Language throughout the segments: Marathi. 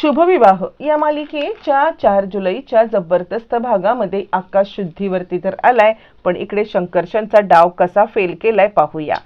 शुभविवाह. या मालिकेच्या चार जुलैच्या जबरदस्त भागामध्ये आकाश शुद्धीवरती तर आलाय पण इकडे शंकरशनचा डाव कसा फेल केलाय पाहूया.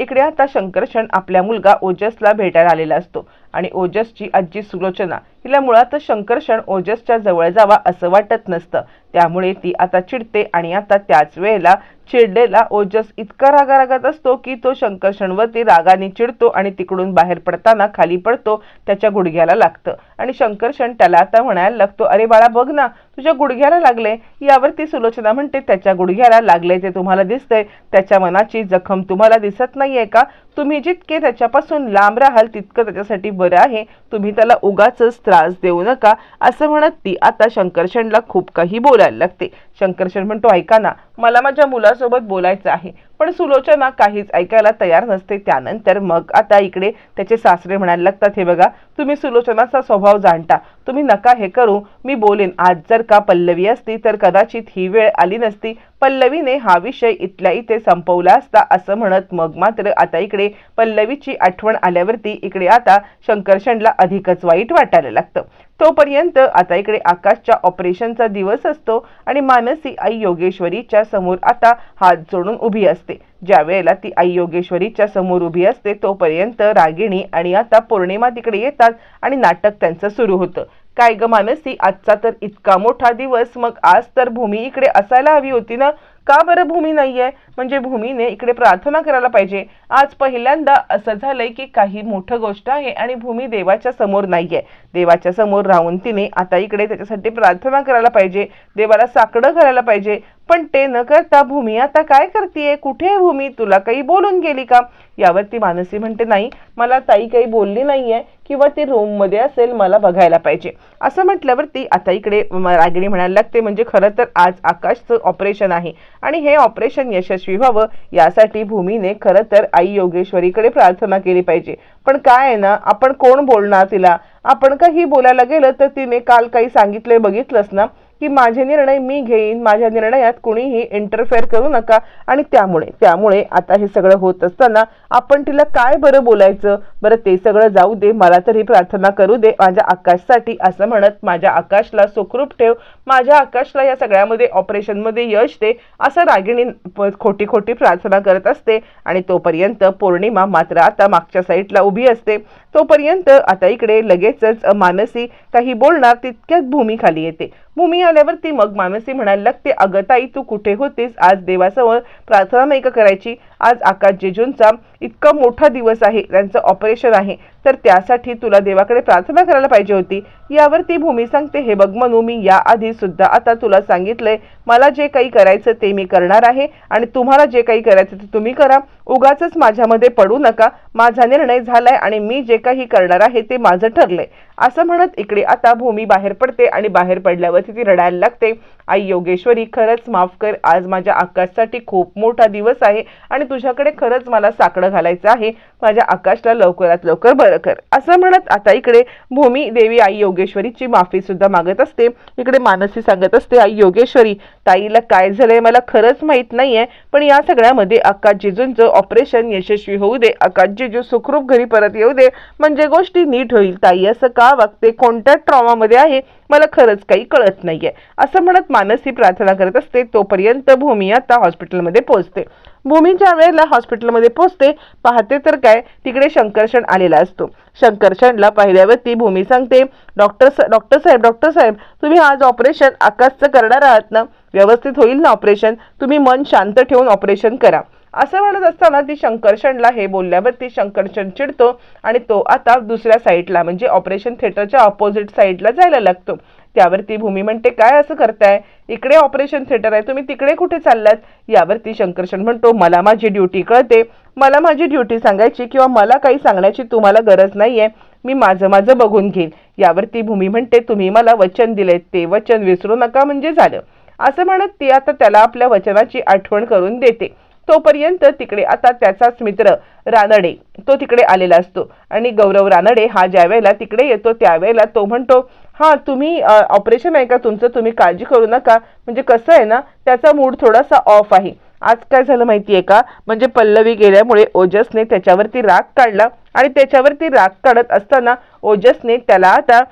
इकडे आता शंकरशन आपल्या मुलगा ओजसला भेटायला आलेला असतो. आणि ओजसची आजी सुलोचना. हिला मुळातच शंकरशण ओजसच्या जवळ जावा असं वाटत नसतं. त्यामुळे ती आता चिडते आणि आता त्याच वेळेला चिडलेला ओजस इतका रागारागात असतो की तो शंकरशणवरती रागाने चिडतो आणि तिकडून बाहेर पडताना खाली पडतो त्याच्या गुडघ्याला लागतं. आणि शंकरशण त्याला आता म्हणायला लागतो अरे बाळा बघ ना तुझ्या गुडघ्याला लागले. यावरती सुलोचना म्हणते त्याच्या गुडघ्याला लागले ते तुम्हाला दिसतंय त्याच्या मनाची जखम तुम्हाला दिसत नाहीये का? तुम्ही जितके त्याच्यापासून लांब राहाल तितकं त्याच्यासाठी बरं आहे. तुम्ही त्याला उगाच त्रास देऊ नका. असं म्हणत ती आता शंकरशणला खूप काही बोलायला लागते. शंकरशण म्हणतो ऐका ना मला माझ्या मुलासोबत बोलायचं आहे. पण सुलोचना काहीच ऐकायला तयार नसते. त्यानंतर मग आता इकडे त्याचे सासरे म्हणायला लागतात हे बघा तुम्ही सुलोचनाचा स्वभाव जाणता. तुम्ही नका हे करू. मी बोलेन. आज जर का पल्लवी असती तर कदाचित ही वेळ आली नसती. पल्लवीने हा विषय इथल्या इथे संपवला असता असं म्हणत मग मात्र आता इकडे पल्लवीची आठवण आल्यावरती इकडे आता शंकरशणला अधिकच वाईट वाटायला लागतं. तोपर्यंत आता इकडे आकाशच्या ऑपरेशनचा दिवस असतो आणि मानसी आई योगेश्वरीच्या समोर आता हात जोडून उभी असते. ज्या वेळेला ती आई योगेश्वरीच्या समोर उभी असते तोपर्यंत रागिणी आणि आता पौर्णिमा तिकडे येतात आणि नाटक त्यांचं सुरू होतं. काय ग मानसी आजचा तर इतका मोठा दिवस मग आज तर भूमी इकडे असायला हवी होती ना? का बरं भूमी नाहीये? म्हणजे भूमीने इकडे प्रार्थना करायला पाहिजे. आज पहिल्यांदा असं झालंय की काही मोठं गोष्ट आहे आणि भूमी देवाच्या समोर नाहीये. देवाच्या समोर राहून तिने आता इकडे त्याच्यासाठी प्रार्थना करायला पाहिजे. देवाला साकडं करायला पाहिजे. पण ते न करता भूमी आता काय करते कुठे आहे भूमी? तुला काही बोलून गेली का? यावरती मानसी म्हणते नाही मला ताई काही बोलली नाहीये किंवा ती रूममध्ये असेल मला बघायला पाहिजे. असं म्हटल्यावरती आता इकडे रागिणी म्हणायला लागते म्हणजे खरं तर आज आकाशचं ऑपरेशन आहे आणि हे ऑपरेशन यशस्वी व्हावं यासाठी भूमीने खरं तर आई योगेश्वरीकडे प्रार्थना केली पाहिजे. पण काय आहे ना आपण कोण बोलणार तिला? आपण काही बोलायला गेलं तर तिने काल काही सांगितलंय बघितलंस ना? की माझे निर्णय मी घेईन माझ्या निर्णयात कुणीही इंटरफेअर करू नका. आणि त्यामुळे त्यामुळे आता हे सगळं होत असताना आपण तिला काय बरं बोलायचं? बरं ते सगळं जाऊ दे मला तरी प्रार्थना करू दे माझ्या आकाशसाठी असं म्हणत माझ्या आकाशला सुखरूप ठेव. माझ्या आकाशला या सगळ्यामध्ये ऑपरेशनमध्ये यश दे असं रागिणी प- खोटी खोटी प्रार्थना करत असते. आणि तोपर्यंत पौर्णिमा मात्र आता मागच्या साईडला उभी असते. तोपर्यंत आता इकडे लगेचच मानसी काही बोलणार तितक्यात भूमी खाली येते. भूमी आल्यावरती मग मानसी म्हणायला लागते अगं ताई तू कुठे होतीस? आज देवासमोर प्रार्थना नाही का करायची? आज आकाश जेजूंचा इतका मोठा दिवस आहे त्यांचं ऑपरेशन आहे. तर त्यासाठी तुला देवाकडे प्रार्थना करायला पाहिजे होती. यावर ती भूमी सांगते हे बघ म्हणू मी याआधी सुद्धा आता तुला सांगितलंय मला जे काही करायचं ते मी करणार आहे आणि तुम्हाला जे काही करायचं ते तुम्ही करा. उगाच माझ्यामध्ये पडू नका. माझा निर्णय झालाय आणि मी जे काही करणार आहे ते माझं ठरलंय. असं म्हणत इकडे आता भूमी बाहेर पडते आणि बाहेर पडल्यावरती ती रडायला लागते. आई योगेश्वरी खरंच माफ कर आज माझ्या आकाशसाठी खूप मोठा दिवस आहे आणि तुझ्याकडे खरंच मला साकडं घालायचं आहे. माझ्या आकाशला लवकरात लवकर बरं कर. असं म्हणत आता इकडे भूमी देवी आई योगेश्वरीची माफी सुद्धा मागत असते. इकडे मानसी सांगत असते आई योगेश्वरी ताईला काय झालंय मला खरंच माहीत नाहीये पण या सगळ्यामध्ये आकाश जिजूंचं ऑपरेशन यशस्वी होऊ दे. आकाश जिजू सुखरूप घरी परत येऊ दे. म्हणजे गोष्टी नीट होईल ताई. असं का वागते? कोणत्या ट्रॉमामध्ये आहे? मला खरंच काही कळत नाहीये. असं म्हणत मानसी प्रार्थना करत असते तोपर्यंत भूमी आता हॉस्पिटलमध्ये पोहोचते. भूमीच्या वेळेला हॉस्पिटलमध्ये पोहोचते पाहते तर काय तिकडे शंकरशण आलेला असतो. शंकरशणला पाहिल्यावरती भूमी सांगते डॉक्टर सा- डॉक्टर साहेब डॉक्टर साहेब तुम्ही आज ऑपरेशन आकाशचं करणार आहात ना? व्यवस्थित होईल ना ऑपरेशन? तुम्ही मन शांत ठेवून ऑपरेशन करा. असं म्हणत असताना ती शंकरशणला हे बोलल्यावरती शंकरशण चिडतो आणि तो आता दुसऱ्या साईडला म्हणजे ऑपरेशन थिएटरच्या ऑपोजिट साईडला जायला लागतो. त्यावरती भूमी म्हणते काय असं करताय? इकडे ऑपरेशन थिएटर आहे तुम्ही तिकडे कुठे चाललात? यावरती शंकरशण म्हणतो मला माझी ड्युटी कळते. मला माझी ड्युटी सांगायची किंवा मला काही सांगण्याची तुम्हाला गरज नाही आहे मी माझं माझं बघून घेईन. यावरती भूमी म्हणते तुम्ही मला वचन दिले ते वचन विसरू नका म्हणजे झालं. असं म्हणत ती आता त्याला आपल्या वचनाची आठवण करून देते. तोपर्यंत तिकडे आता त्याचाच मित्र रानडे तो तिकडे आलेला असतो. आणि गौरव रानडे हा ज्या वेळेला तिकडे येतो त्यावेळेला तो म्हणतो हा तुम्ही ऑपरेशन आहे का तुमचं? तुम्ही काळजी करू नका. म्हणजे कसं आहे ना त्याचा मूड थोडासा ऑफ आहे. आज काय झालं माहिती आहे का? म्हणजे पल्लवी गेल्यामुळे ओजसने त्याच्यावरती राग काढला आणि त्याच्यावरती राग काढत असताना ओजसने त्याला आता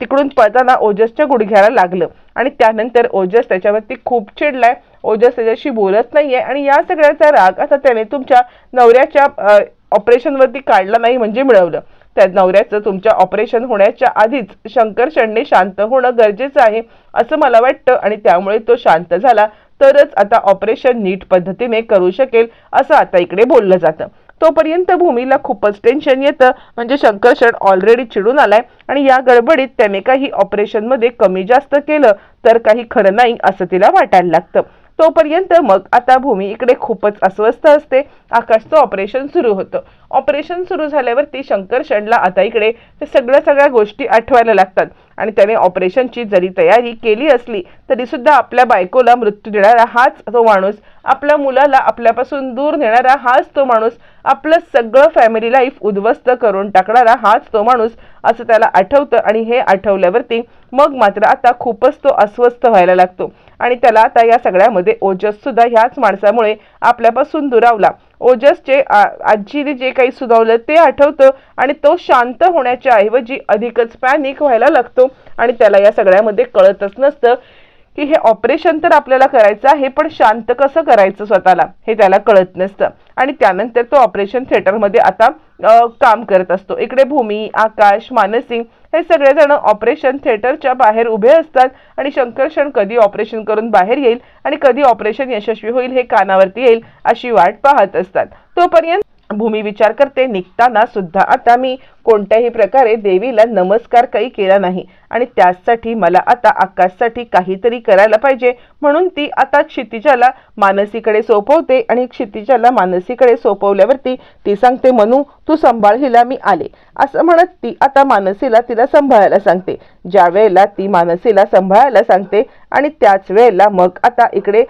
तिकडून पळताना ओजसच्या गुडघ्याला लागलं. आणि त्यानंतर ओजस त्याच्यावरती खूप चिडलाय. ओजस त्याच्याशी बोलत नाहीये आणि या सगळ्याचा राग आता त्याने तुमच्या नवऱ्याच्या ऑपरेशनवरती काढला नाही म्हणजे मिळवलं. त्या नवऱ्याचं तुमच्या ऑपरेशन होण्याच्या आधीच शंकर शांत होणं गरजेचं आहे असं मला वाटतं आणि त्यामुळे तो शांत झाला तरच आता ऑपरेशन नीट पद्धतीने करू शकेल असं आता इकडे बोललं जातं. तोपर्यंत भूमीला खूपच टेन्शन येतं. म्हणजे शंकरशण ऑलरेडी चिडून आलाय आणि या गडबडीत त्याने काही ऑपरेशनमध्ये कमी जास्त केलं तर काही खरं नाही असं तिला वाटायला लागतं. तोपर्यंत मग आता भूमी इकडे खूपच अस्वस्थ असते. आकाशचं ऑपरेशन सुरू होतं. ऑपरेशन सुरू झाल्यावरती शंकरशणला आता इकडे सगळ्या सगळ्या गोष्टी आठवायला लागतात. आणि त्याने ऑपरेशनची जरी तयारी केली असली तरी सुद्धा आपल्या बायकोला मृत्यू देणारा हाच तो माणूस आपल्या मुलाला आपल्यापासून दूर नेणारा हाच तो माणूस आपलं सगळं फॅमिली लाईफ उद्ध्वस्त करून टाकणारा हाच तो माणूस असं त्याला आठवतं. आणि हे आठवल्यावरती मग मात्र आता खूपच तो अस्वस्थ व्हायला लागतो. आणि त्याला आता या सगळ्यामध्ये ओजस सुद्धा ह्याच माणसामुळे आपल्यापासून दुरावला. ओजसचे आजीने जे काही सुनावलं ते आठवतं आणि तो शांत होण्याच्या ऐवजी अधिकच पॅनिक व्हायला लागतो आणि त्याला या सगळ्यामध्ये कळतच नसतं. की हे ऑपरेशन तर आपल्याला करायचं आहे पण शांत कसं करायचं स्वतःला? हे त्याला कळत नसतं. आणि त्यानंतर तो ऑपरेशन थिएटरमध्ये आता काम करत असतो. इकडे भूमी आकाश मानसिंग हे सगळेजण ऑपरेशन थिएटरच्या बाहेर उभे असतात आणि शंकरशण कधी ऑपरेशन करून बाहेर येईल आणि कधी ऑपरेशन यशस्वी होईल हे कानावरती येईल अशी वाट पाहत असतात. तोपर्यंत भूमी विचार करते निघताना सुद्धा आता मी कोणत्याही प्रकारे देवीला नमस्कार काही केला नाही. आणि त्यासाठी मला आता आकाशसाठी काहीतरी करायला पाहिजे. म्हणून ती आता क्षितिजाला मानसीकडे सोपवते आणि क्षितिजाला मानसीकडे सोपवल्यावरती ती सांगते मनू तू सांभाळ हिला मी आले. असं म्हणत ती आता मानसीला तिला सांभाळायला सांगते. ज्या वेळेला ती मानसीला सांभाळायला सांगते आणि त्याच वेळेला मग आता इकडे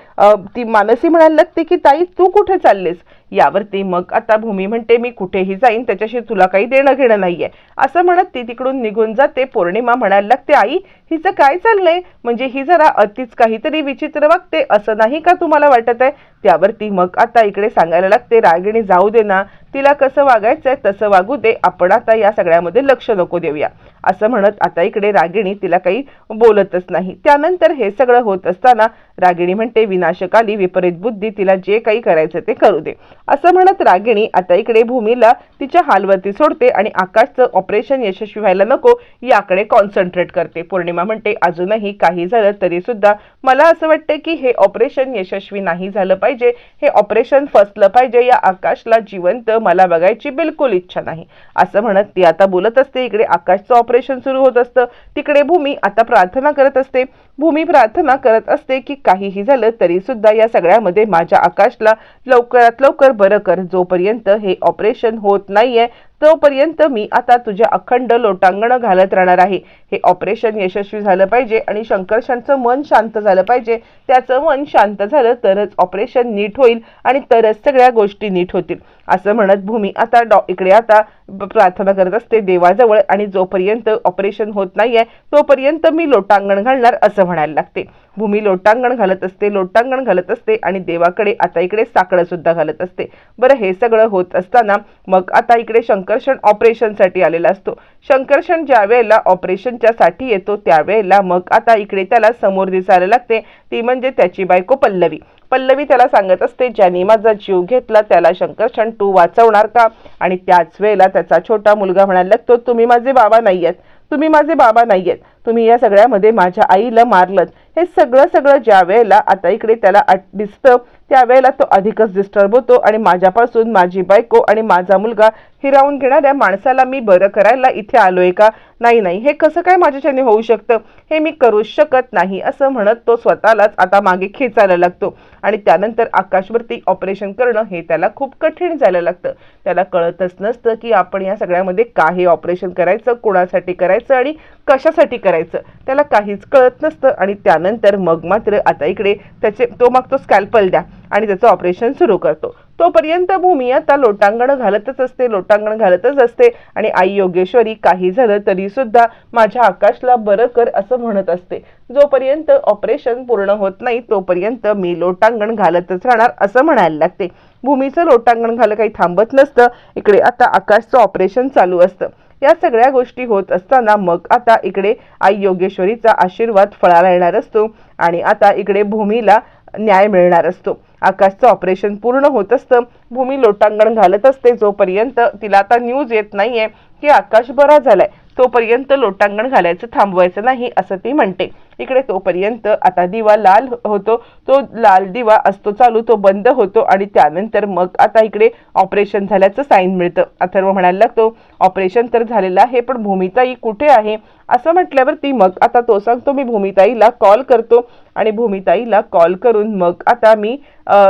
ती मानसी म्हणायला लागते की ताई तू कुठे चाललीस? यावरती मग आता भूमी म्हणते मी कुठेही जाईन त्याच्याशी तुला काही देणं घेणं नाहीये. असं म्हणत ती तिकडून निघून जाते. पौर्णिमा म्हणायला लागते आई हिचं काय चाललंय? म्हणजे ही जरा अतिच काहीतरी विचित्र वागते असं नाही का तुम्हाला वाटत आहे? त्यावरती मग आता इकडे सांगायला लागते रागिणी जाऊ दे ना तिला कसं वागायचंय तसं वागू दे आपण आता या सगळ्यामध्ये लक्ष नको देऊया. असं म्हणत आता इकडे रागिणी तिला काही बोलतच नाही. त्यानंतर हे सगळं होत असताना रागिणी म्हणते विनाशकाली विपरीत बुद्धी तिला जे काही करायचं ते करू दे. असं म्हणत रागिणी आता इकडे भूमीला तिच्या हालवरती सोडते आणि आकाशचं ऑपरेशन यशस्वी व्हायला नको याकडे कॉन्सन्ट्रेट करते. पौर्णिमा म्हणते अजूनही काही झालं तरी सुद्धा मला असं वाटतं की हे ऑपरेशन यशस्वी नाही झालं पाहिजे. हे ऑपरेशन फसलं पाहिजे. या आकाशला जिवंत मला बघायची बिलकुल इच्छा नाही. असं म्हणत ती आता बोलत असते. इकडे आकाशचं ऑपरेशन सुरू होत असतं. तिकडे भूमी आता प्रार्थना करत असते. भूमी प्रार्थना करत असते की काहीही झालं तरी सुद्धा या सगळ्यामध्ये माझ्या आकाशला लवकरात लवकर बरं कर जोपर्यंत हे ऑपरेशन होत नाहीये. तोपर्यंत मी आता तुझ्या अखंड लोटांगण घालत राहणार आहे. हे ऑपरेशन यशस्वी झालं पाहिजे आणि शंकरशांचं मन शांत झालं पाहिजे. त्याचं मन शांत झालं तरच ऑपरेशन नीट होईल आणि तरच सगळ्या गोष्टी नीट होतील. असं म्हणत भूमी आता डॉ इकडे आता प्रार्थना करत असते देवाजवळ आणि जोपर्यंत ऑपरेशन होत नाहीये तोपर्यंत मी लोटांगण घालणार असं म्हणायला लागते. भूमी लोटांगण घालत असते लोटांगण घालत असते आणि देवाकडे आता इकडे साकडं सुद्धा घालत असते. बरं हे सगळं होत असताना मग आता इकडे शंकरषण ऑपरेशनसाठी आलेला असतो. शंकरषण ज्या वेळेला ऑपरेशनच्या साठी येतो त्यावेळेला मग आता इकडे त्याला समोर दिसायला लागते. ती म्हणजे त्याची बायको पल्लवी. पल्लवी त्याला सांगत असते ज्याने माझा जीव घेतला त्याला शंकरषण तू वाचवणार का? आणि त्याच वेळेला त्याचा छोटा मुलगा म्हणायला लागतो तुम्ही माझे बाबा नाही आहेत तुम्ही माझे बाबा नाही आहेत तुम्ही या सगळ्यामध्ये माझ्या आईला मारलं हे सगळं सगळं ज्या वेळेला आता इकडे त्याला आट- दिसतं त्यावेळेला तो अधिकच डिस्टर्ब होतो आणि माझ्यापासून माझी बायको आणि माझा मुलगा हिरावून घेणाऱ्या माणसाला मी बरं करायला इथे आलोय का? नाही नाही. हे कसं काय माझ्याच्याने होऊ शकतं? हे मी करूच शकत नाही असं म्हणत तो स्वतःलाच आता मागे खेचायला लागतो. आणि त्यानंतर आकाशवरती ऑपरेशन करणं हे त्याला खूप कठीण जायला लागतं. त्याला कळतच नसतं की आपण या सगळ्यामध्ये का हे ऑपरेशन करायचं कोणासाठी करायचं आणि कशासाठी करायचं? त्याला काहीच कळत नसतं आणि त्यानंतर मग मात्र आता इकडे त्याचे तो मागतो तो स्कॅल्पल द्या आणि त्याचं ऑपरेशन सुरू करतो. तोपर्यंत भूमी आता लोटांगण घालतच असते लोटांगण घालतच असते आणि आई योगेश्वरी काही झालं तरी सुद्धा माझ्या आकाशला बरं कर असं म्हणत असते. जोपर्यंत ऑपरेशन पूर्ण होत नाही तोपर्यंत मी लोटांगण घालतच राहणार असं म्हणायला लागते. भूमीचं लोटांगण घालं काही थांबत नसतं. इकडे आता आकाशचं ऑपरेशन चालू असतं. या सगळ्या गोष्टी होत असताना मग आता इकडे आई योगेश्वरीचा आशीर्वाद फळाला येणार असतो आणि आता इकडे भूमीला न्याय मिळणार असतो. आकाशचं ऑपरेशन पूर्ण होत असतं. भूमी लोटांगण घालत असते जोपर्यंत तिला आता न्यूज येत नाहीये की आकाश बरा झालाय. तोपर्यंत लोटांगण घालायचं थांबवायचं नाही असं ती म्हणते. इकडे तोपर्यंत आता दिवा लाल होतो तो लाल दिवा असतो चालू तो बंद होतो आणि त्यानंतर मग आता इकडे ऑपरेशन झाल्याचं साईन मिळतं. अथर्व म्हणायला लागतो ऑपरेशन तर झालेलं आहे पण भूमिताई कुठे आहे? असं म्हटल्यावर ती मग आता तो सांगतो मी भूमिताईला कॉल करतो. आणि भूमिताईला कॉल करून मग आता मी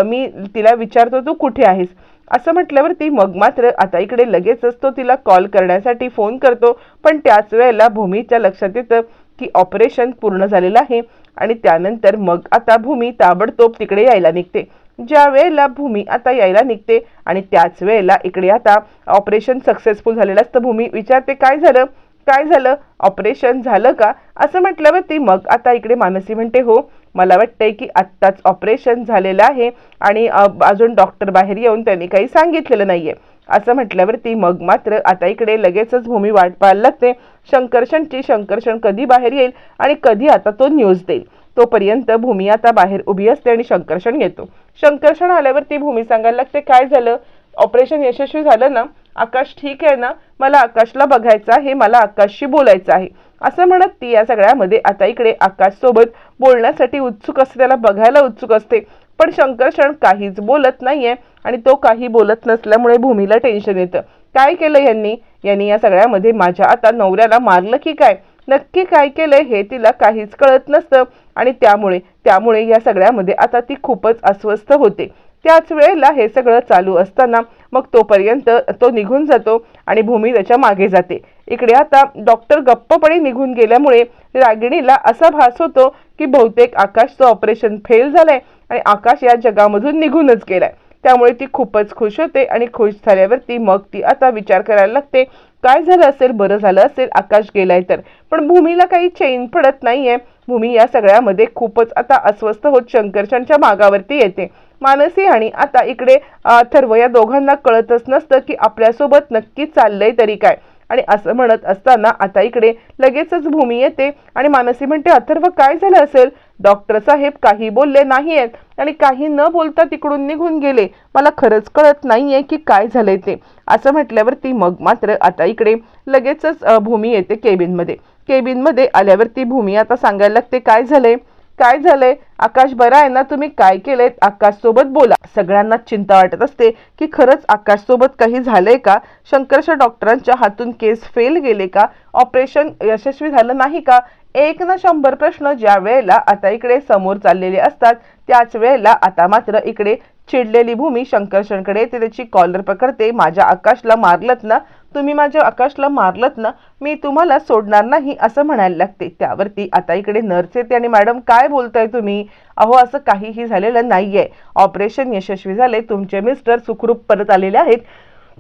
मी तिला विचारतो तू कुठे आहेस? असं म्हटल्यावर ती मग मात्र आता इकडे लगेचच तो तिला कॉल करण्यासाठी फोन करतो. पण त्याच वेळेला भूमीच्या लक्षात येतं की ऑपरेशन पूर्ण झालेलं आहे आणि त्यानंतर मग आता भूमी ताबडतोब तिकडे यायला निघते. ज्या वेळेला भूमी आता यायला निघते आणि त्याच वेळेला इकडे आता ऑपरेशन सक्सेसफुल झालेलं असतं भूमी विचारते काय झालं? काय झालं? ऑपरेशन झालं का? असं म्हटल्यावर ती मग आता इकडे मानसी म्हणते हो मला वाटतंय की आत्ताच ऑपरेशन झालेलं आहे आणि अजून डॉक्टर बाहेर येऊन त्यांनी काही सांगितलेलं नाहीये. असं म्हटल्यावर ती मग मात्र आता इकडे लगेचच भूमी वाट पाहायला लागते. शंकर्षणची शंकर्षण कधी बाहेर येईल आणि कधी आता तो न्यूज देईल. तोपर्यंत भूमी आता बाहेर उभी असते आणि शंकर्षण येतो शंकर्षण आल्यावर ती भूमी सांगायला लागते काय झालं? ऑपरेशन यशस्वी झालं ना? आकाश ठीक आहे ना? मला आकाशला बघायचं आहे मला आकाशशी बोलायचं आहे. असं म्हणत ती या सगळ्यामध्ये आता इकडे आकाशसोबत बोलण्यासाठी उत्सुक असते त्याला बघायला उत्सुक असते. पण शंकरशण काहीच बोलत नाहीये आणि तो काही बोलत नसल्यामुळे भूमीला टेन्शन येतं. काय केलं यांनी? यांनी या सगळ्यामध्ये माझ्या आता नवऱ्याला मारलं की काय? नक्की काय केलंय हे तिला काहीच कळत नसतं आणि त्यामुळे त्यामुळे या सगळ्यामध्ये आता ती खूपच अस्वस्थ होते. त्याच वेळेला हे सगळं चालू असताना मग तोपर्यंत तो निघून जातो आणि भूमी त्याच्यामागे जाते. इकडे आता डॉक्टर गप्पपणे निघून गेल्यामुळे रागिणीला असा भास होतो की बहुतेक आकाशचं ऑपरेशन फेल झालंय आणि आकाश या जगामधून निघूनच गेलाय. त्यामुळे ती खूपच खुश होते आणि खुश झाल्यावरती मग ती आता विचार करायला लागते काय झालं असेल? बरं झालं असेल? आकाश गेलाय तर. पण भूमीला काही चैन पडत नाहीये. भूमी या सगळ्यामध्ये खूपच आता अस्वस्थ होत शंकरच्या मागावरती येते. मानसी आणि आता इकडे अथर्व या दोघांना कळतच नसतं की आपल्यासोबत नक्की चाललंय तरी काय. आणि असं म्हणत असताना आता इकडे लगेचच भूमी येते आणि मानसी म्हणते अथर्व काय झालं असेल? डॉक्टर साहेब काही बोलले नाही आहेत आणि काही न बोलता तिकडून निघून गेले. मला खरंच कळत नाही आहे की काय झालंय ते. असं म्हटल्यावर ती मग मात्र आता इकडे लगेचच भूमी येते केबिनमध्ये. केबिनमध्ये आल्यावरती भूमी आता सांगायला लागते काय झालंय? काय झालंय? आकाश बरा आहे ना? तुम्ही काय केलंय? आकाश सोबत बोला. सगळ्यांना चिंता वाटत असते की खरंच आकाश सोबत काही झालंय का? शंकरच्या डॉक्टरांच्या हातून केस फेल गेले का? ऑपरेशन यशस्वी झालं नाही का? एक ना शंभर प्रश्न ज्या वेळेला आता इकडे समोर चाललेले असतात त्याच वेळेला आता मात्र इकडे चिडलेली भूमी शंकरशनकडे ते त्याची कॉलर पकडते माझ्या आकाशला मारलत ना तुम्ही माझ्या आकाशला मारलत ना मी तुम्हाला सोडणार नाही असं म्हणायला लागते. त्यावरती आता इकडे नर्स येते आणि मॅडम काय बोलताय तुम्ही? अहो असं काहीही झालेलं नाहीये. ऑपरेशन यशस्वी झाले तुमचे मिस्टर सुखरूप परत आलेले आहेत.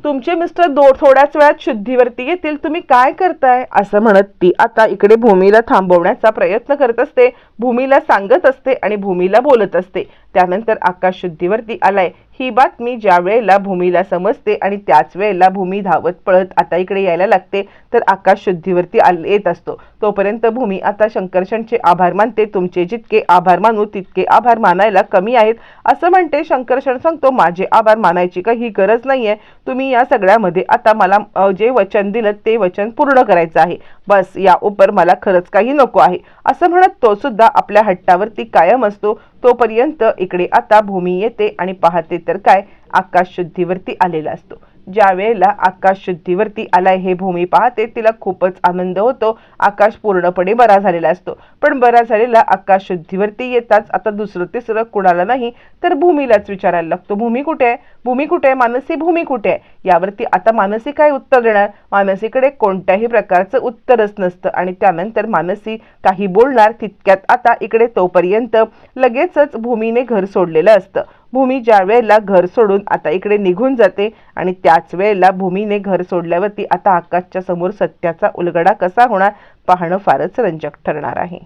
तुमचे मिस्टर दो थोड्याच वेळात शुद्धीवरती येतील. तुम्ही काय करताय? असं म्हणत ती आता इकडे भूमीला थांबवण्याचा प्रयत्न करत असते. भूमीला सांगत असते आणि भूमीला बोलत असते. त्यानंतर आकाश शुद्धीवरती आलाय. ही बातमी ज्या वेळेला भूमीला समजते आणि त्याच वेळेला भूमी धावत पळत आता इकडे यायला लागते तर आकाश शुद्धीवरती येत असतो. तोपर्यंत भूमी आता शंकरषणचे आभार मानते. तुमचे जितके आभार मानू तितके आभार मानायला कमी आहेत. असं म्हणते. शंकरशण सांगतो माझे आभार मानायची काही गरज नाही आहे तुम्ही या सगळ्यामध्ये आता मला जे वचन दिलं ते वचन पूर्ण करायचं आहे. बस या उपर मला खरंच काही नको आहे. असं म्हणत तो सुद्धा आपल्या हट्टावरती कायम असतो. तोपर्यंत इकडे आता भूमी येते आणि पाहते तर काय? आकाश शुद्धीवरती आलेला असतो. ज्या वेळेला आकाश शुद्धीवरती आलाय हे भूमी पाहते तिला खूपच आनंद होतो. आकाश पूर्णपणे बरा झालेला असतो. पण बरा झालेला आकाश शुद्धीवरती येताच आता दुसरं तिसरं कुणाला नाही तर भूमीलाच विचारायला लागतो. भूमी कुठे आहे? भूमी कुठे आहे? मानसी भूमी कुठे आहे? यावरती आता मानसी काय उत्तर देणार? मानसीकडे कोणत्याही प्रकारचं उत्तरच नसतं. आणि त्यानंतर मानसी काही बोलणार तितक्यात आता इकडे तोपर्यंत लगेचच भूमीने घर सोडलेलं असतं. भूमी ज्या वेळेला घर सोडून आता इकडे निघून जाते आणि त्याच वेळेला भूमीने घर सोडल्यावरती आता आकाशच्या समोर सत्याचा उलगडा कसा होणार पाहणं फारच रंजक ठरणार आहे.